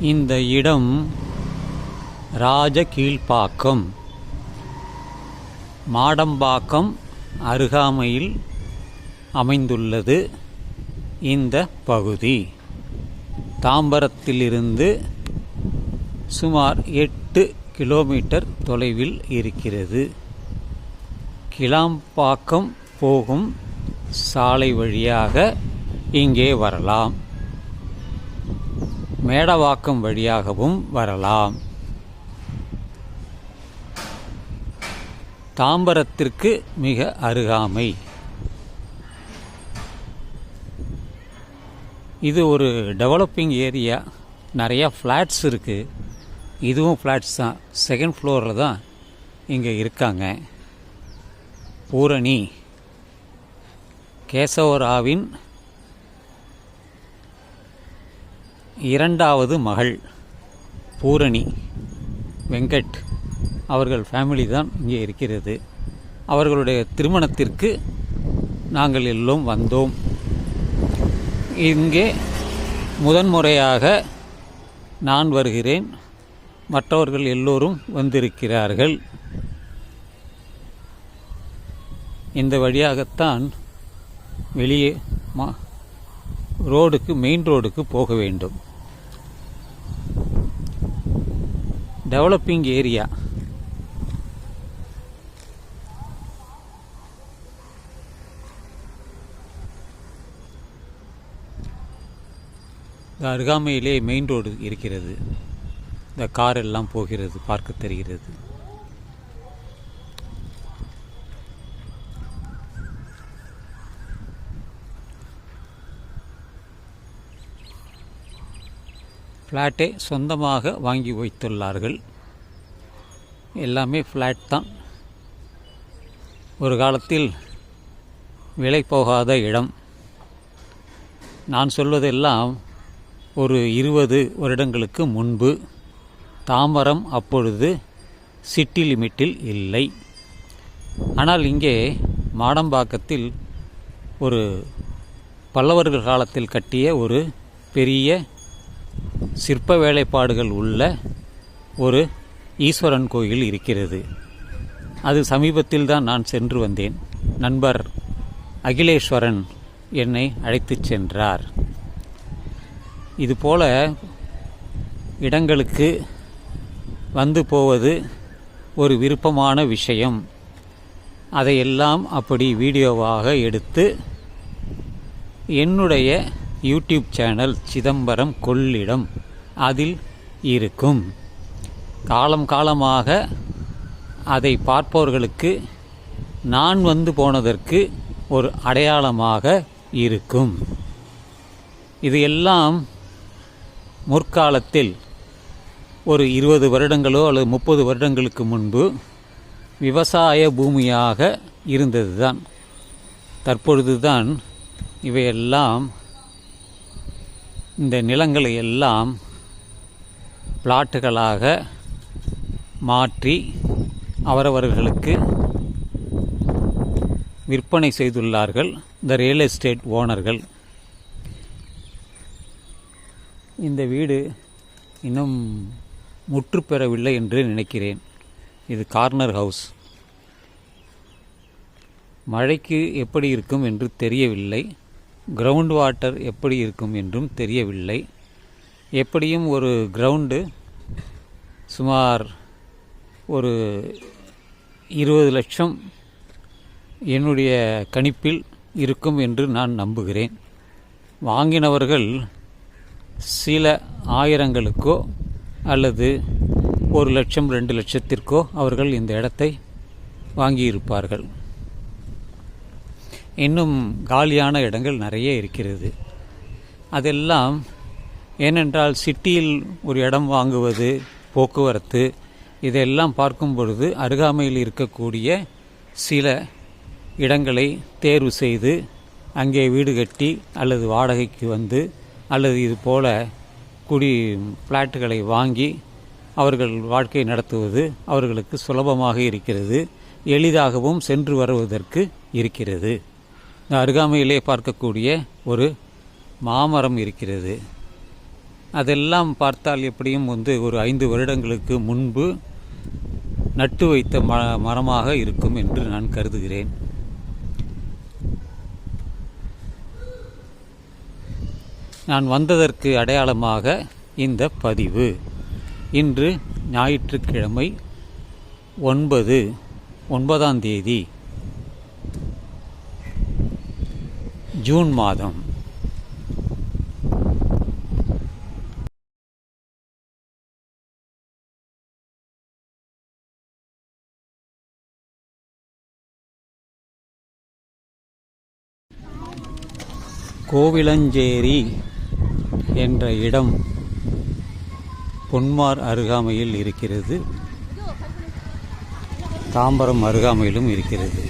இந்த இடம் ராஜகீழ்ப்பாக்கம் மாடம்பாக்கம் அருகாமையில் அமைந்துள்ளது. இந்த பகுதி தாம்பரத்திலிருந்து சுமார் எட்டு கிலோமீட்டர் தொலைவில் இருக்கிறது. கிளாம்பாக்கம் போகும் சாலை வழியாக இங்கே வரலாம். மேடவாக்கம் வழியாகவும் வரலாம். தாம்பரத்திற்கு மிக அருகாமை. இது ஒரு டெவலப்பிங் ஏரியா நிறையா ஃப்ளாட்ஸ் இருக்குது இதுவும் ஃப்ளாட்ஸ் தான். செகண்ட் ஃப்ளோரில் தான் இங்கே இருக்காங்க. பூரணி கேசவராவின் இரண்டாவது மகள் பூரணி வெங்கட் அவர்கள் ஃபேமிலி தான் இங்கே இருக்கிறது. அவர்களுடைய திருமணத்திற்கு நாங்கள் எல்லோரும் வந்தோம். இங்கே முதன்முறையாக நான் வருகிறேன். மற்றவர்கள் எல்லோரும் வந்திருக்கிறார்கள். இந்த வழியாகத்தான் வெளியே மா ரோடுக்கு மெயின் ரோடுக்கு போக வேண்டும். டெவலப்பிங் ஏரியா இந்த அருகாமையிலே மெயின் ரோடு இருக்கிறது. இந்த கார் எல்லாம் போகிறது பார்க்க தெரிகிறது. ஃப்ளாட்டை சொந்தமாக வாங்கி வைத்துள்ளார்கள். எல்லாமே ஃப்ளாட் தான். ஒரு காலத்தில் விலை போகாத இடம். நான் சொல்வதெல்லாம் ஒரு இருபது வருடங்களுக்கு முன்பு. தாம்பரம் அப்பொழுது சிட்டி லிமிட்டில் இல்லை. ஆனால் இங்கே மாடம்பாக்கத்தில் ஒரு பல்லவர்கள் காலத்தில் கட்டிய ஒரு பெரிய சிற்ப வேலைப்பாடுகள் உள்ள ஒரு ஈஸ்வரன் கோயில் இருக்கிறது. அது சமீபத்தில் தான் நான் சென்று வந்தேன். நண்பர் அகிலேஸ்வரன் என்னை அழைத்துச் சென்றார். இதுபோல இடங்களுக்கு வந்து போவது ஒரு விருப்பமான விஷயம். அதையெல்லாம் அப்படி வீடியோவாக எடுத்து என்னுடைய யூடியூப் சேனல் சிதம்பரம் கொள்ளிடம் அதில் இருக்கும். காலம் காலமாக அதை பார்ப்பவர்களுக்கு நான் வந்து போனதற்கு ஒரு அடையாளமாக இருக்கும். இது எல்லாம் முற்காலத்தில் ஒரு இருபது வருடங்களோ அல்லது முப்பது வருடங்களுக்கு முன்பு விவசாய பூமியாக இருந்தது தான் தற்பொழுது தான் இவையெல்லாம் இந்த நிலங்களை எல்லாம் பிளாட்டுகளாக மாற்றி அவரவர்களுக்கு விற்பனை செய்துள்ளார்கள். இந்த ரியல் எஸ்டேட் ஓனர்கள். இந்த வீடு இன்னும் முற்று பெறவில்லை என்று நினைக்கிறேன். இது கார்னர் ஹவுஸ் மழைக்கு எப்படி இருக்கும் என்று தெரியவில்லை. கிரவுண்ட் வாட்டர் எப்படி இருக்கும் என்றும் தெரியவில்லை. எப்படியும் ஒரு கிரவுண்டு சுமார் ஒரு இருபது லட்சம் என்னுடைய கணிப்பில் இருக்கும் என்று நான் நம்புகிறேன். வாங்கினவர்கள் சில ஆயிரங்களுக்கோ அல்லது ஒரு லட்சம் ரெண்டு லட்சத்திற்கோ அவர்கள் இந்த இடத்தை வாங்கியிருப்பார்கள். இன்னும் காலியான இடங்கள் நிறைய இருக்கிறது. அதெல்லாம் ஏனென்றால் சிட்டியில் ஒரு இடம் வாங்குவது போக்குவரத்து இதெல்லாம் பார்க்கும் பொழுது அருகாமையில் இருக்கக்கூடிய சில இடங்களை தேர்வு செய்து அங்கே வீடு கட்டி அல்லது வாடகைக்கு வந்து அல்லது இது போல குடி ஃப்ளாட்டுகளை வாங்கி அவர்கள் வாழ்க்கை நடத்துவது அவர்களுக்கு சுலபமாக இருக்கிறது. எளிதாகவும் சென்று வருவதற்கு இருக்கிறது. அருகாமையிலே பார்க்கக்கூடிய ஒரு மாமரம் இருக்கிறது. அதெல்லாம் பார்த்தால் எப்படியும் வந்து ஒரு ஐந்து வருடங்களுக்கு முன்பு நட்டு வைத்த ம மரமாக இருக்கும் என்று நான் கருதுகிறேன். நான் வந்ததற்கு அடையாளமாக இந்த பதிவு. இன்று ஞாயிற்றுக்கிழமை ஒன்பது ஒன்பதாம் தேதி ஜூன் மாதம். கோவிலஞ்சேரி என்ற இடம் பொன்மார் அருகாமையில் இருக்கிறது. தாம்பரம் அருகாமையிலும் இருக்கிறது.